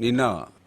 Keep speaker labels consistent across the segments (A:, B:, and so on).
A: నిన్న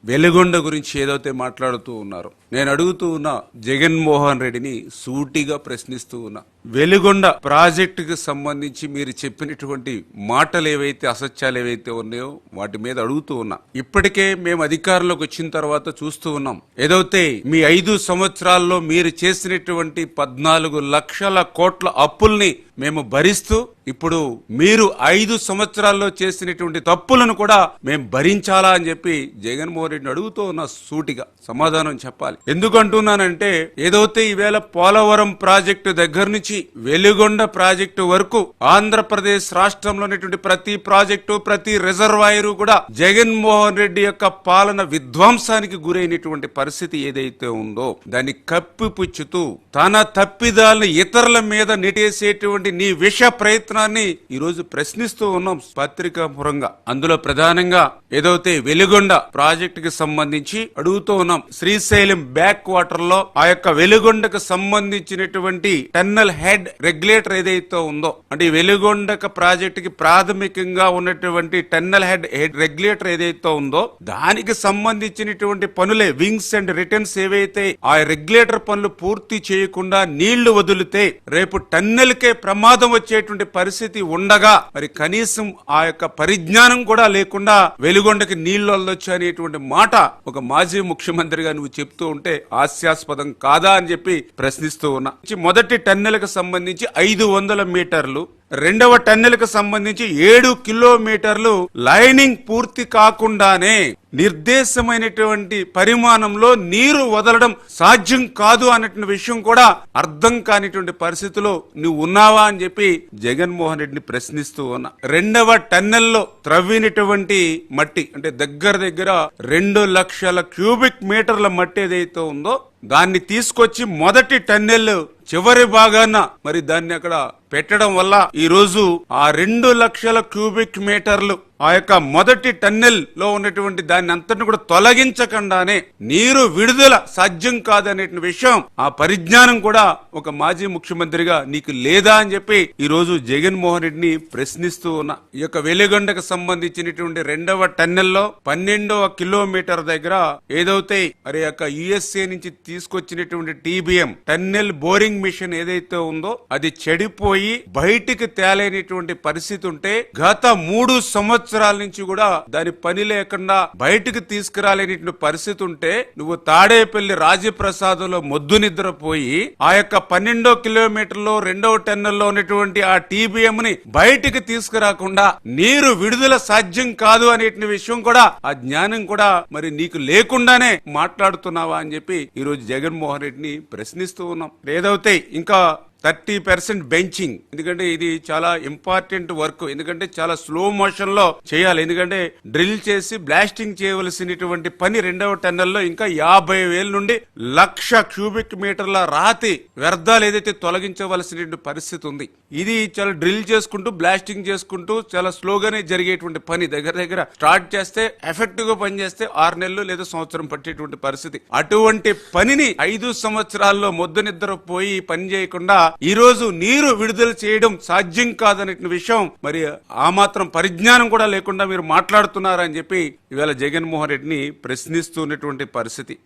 A: వెలుగొండ గురించి ఏదైతే మాట్లాడుతూ ఉన్నారు నేను అడుగుతూ ఉన్న జగన్మోహన్ రెడ్డిని సూటిగా ప్రశ్నిస్తూ ఉన్నా వెలుగొండ ప్రాజెక్టుకు సంబంధించి మీరు చెప్పినటువంటి మాటలు ఏవైతే అసత్యాలు ఏవైతే ఉన్నాయో వాటి మీద అడుగుతూ ఉన్నా. ఇప్పటికే మేము అధికారంలోకి వచ్చిన తర్వాత చూస్తూ ఉన్నాం. ఏదైతే మీ ఐదు సంవత్సరాల్లో మీరు చేసినటువంటి పద్నాలుగు లక్షల కోట్ల అప్పుల్ని మేము భరిస్తూ ఇప్పుడు మీరు ఐదు సంవత్సరాల్లో చేసినటువంటి తప్పులను కూడా మేము భరించాలా అని చెప్పి జగన్మోహన్ రెడ్డిని అడుగుతూ ఉన్న సూటిగా సమాధానం చెప్పాలి. ఎందుకంటున్నానంటే ఏదైతే ఈవేళ పోలవరం ప్రాజెక్టు దగ్గర నుంచి వెలుగొండ ప్రాజెక్టు వరకు ఆంధ్రప్రదేశ్ రాష్ట్రంలో ఉన్నటువంటి ప్రతి ప్రాజెక్టు ప్రతి రిజర్వాయరు కూడా జగన్మోహన్ రెడ్డి యొక్క పాలన విధ్వంసానికి గురైనటువంటి పరిస్థితి ఏదైతే ఉందో దాన్ని కప్పిపుచ్చుతూ తన తప్పిదాలను ఇతరుల మీద నెట్టేసేటువంటి నీ విష ప్రయత్నాన్ని ఈ రోజు ప్రశ్నిస్తూ ఉన్నాం పత్రికా మురంగా. అందులో ప్రధానంగా ఏదైతే వెలుగొండ ప్రాజెక్టుకి సంబంధించి అడుగుతూ ఉన్నాం శ్రీశైలం బ్యాక్ వాటర్లో ఆ యొక్క వెలుగొండకు సంబంధించినటువంటి టన్నల్ హెడ్ రెగ్యులేటర్ ఏదైతే ఉందో అంటే ఈ వెలుగొండక ప్రాజెక్టుకి ప్రాథమికంగా ఉన్నటువంటి టన్నల్ హెడ్ హెడ్ రెగ్యులేటర్ ఏదైతే ఉందో దానికి సంబంధించినటువంటి పనులే వింగ్స్ అండ్ రిటర్న్స్ ఏవైతే ఆ రెగ్యులేటర్ పనులు పూర్తి చేయకుండా నీళ్ళు వదిలితే రేపు టెన్నెల్కే ప్రమాదం వచ్చేటువంటి పరిస్థితి ఉండగా మరి కనీసం ఆ యొక్క పరిజ్ఞానం కూడా లేకుండా వెలుగొండకి నీళ్ళు వదలొచ్చు అనేటువంటి మాట ఒక మాజీ ముఖ్యమంత్రిగా నువ్వు చెప్తూ ఉంటే హాస్యాస్పదం కాదా అని చెప్పి ప్రశ్నిస్తూ ఉన్నా. మొదటి టెన్నెలకు సంబంధించి ఐదు వందల మీటర్లు రెండవ టన్నెల్కు సంబంధించి ఏడు కిలోమీటర్లు లైనింగ్ పూర్తి కాకుండానే నిర్దేశమైనటువంటి పరిమాణంలో నీరు వదలడం సాధ్యం కాదు అన్నటువంటి విషయం కూడా అర్థం కానిటువంటి పరిస్థితిలో నువ్వు ఉన్నావా అని చెప్పి జగన్మోహన్ రెడ్డిని ప్రశ్నిస్తూ ఉన్నా. రెండవ టన్నెల్లో త్రవ్వినటువంటి మట్టి అంటే దగ్గర దగ్గర రెండు లక్షల క్యూబిక్ మీటర్ల మట్టి ఏదైతే ఉందో దాన్ని తీసుకొచ్చి మొదటి టన్నెల్ చివరి భాగాన మరి దాన్ని అక్కడ పెట్టడం వల్ల ఈ రోజు ఆ రెండు లక్షల క్యూబిక్ మీటర్లు ఆ యొక్క మొదటి టన్నెల్లో ఉన్నటువంటి దాన్ని అంతటిని కూడా తొలగించకుండానే నీరు విడుదల సాధ్యం కాదనే విషయం ఆ పరిజ్ఞానం కూడా ఒక మాజీ ముఖ్యమంత్రిగా నీకు లేదా అని చెప్పి ఈ రోజు జగన్మోహన్ రెడ్డిని ప్రశ్నిస్తూ ఉన్నా. ఈ యొక్క వెలుగొండకు సంబంధించినటువంటి రెండవ టన్నెల్లో పన్నెండవ కిలోమీటర్ దగ్గర ఏదైతే మరి యొక్క యుఎస్ఏ నుంచి తీసుకొచ్చినటువంటి టీబీఎం టన్నెల్ బోరింగ్ మిషన్ ఏదైతే ఉందో అది చెడిపోయి బయటికి తేలేనటువంటి పరిస్థితి ఉంటే గత మూడు సంవత్సరాలు నుంచి కూడా దాని పని లేకుండా బయటికి తీసుకురాలేని పరిస్థితి ఉంటే నువ్వు తాడేపల్లి రాజప్రసాదంలో మొద్దు నిద్రపోయి ఆ యొక్క పన్నెండో కిలోమీటర్లో రెండవ టెన్నర్లో ఉన్నటువంటి ఆ టీబీఎం ని బయటికి తీసుకురాకుండా నీరు విడుదల సాధ్యం కాదు అనే విషయం కూడా ఆ జ్ఞానం కూడా మరి నీకు లేకుండానే మాట్లాడుతున్నావా అని చెప్పి ఈ రోజు జగన్మోహన్ రెడ్డిని ప్రశ్నిస్తూ ఉన్నాం. ఏదైతే ఇంకా థర్టీ పర్సెంట్ బెంచింగ్. ఎందుకంటే ఇది చాలా ఇంపార్టెంట్ వర్క్. ఎందుకంటే చాలా స్లో మోషన్లో చేయాలి. ఎందుకంటే డ్రిల్ చేసి బ్లాస్టింగ్ చేయవలసినటువంటి పని రెండవ టన్నెల్లో ఇంకా యాభై వేల నుండి లక్ష క్యూబిక్ మీటర్ల రాతి వ్యర్థాలు ఏదైతే తొలగించవలసినటువంటి పరిస్థితి ఉంది. ఇది చాలా డ్రిల్ చేసుకుంటూ బ్లాస్టింగ్ చేసుకుంటూ చాలా స్లోగానే జరిగేటువంటి పని. దగ్గర దగ్గర స్టార్ట్ చేస్తే ఎఫెక్టివ్గా పనిచేస్తే ఆరు నెలలు లేదా సంవత్సరం పట్టేటువంటి పరిస్థితి. అటువంటి పనిని ఐదు సంవత్సరాల్లో మొద్దు నిద్ర పోయి పని చేయకుండా ఈ రోజు నీరు విడుదల చేయడం సాధ్యం కాదనే విషయం మరి ఆ మాత్రం పరిజ్ఞానం కూడా లేకుండా మీరు మాట్లాడుతున్నారని చెప్పి ఇవాళ జగన్మోహన్ రెడ్డిని ప్రశ్నిస్తున్నటువంటి పరిస్థితి.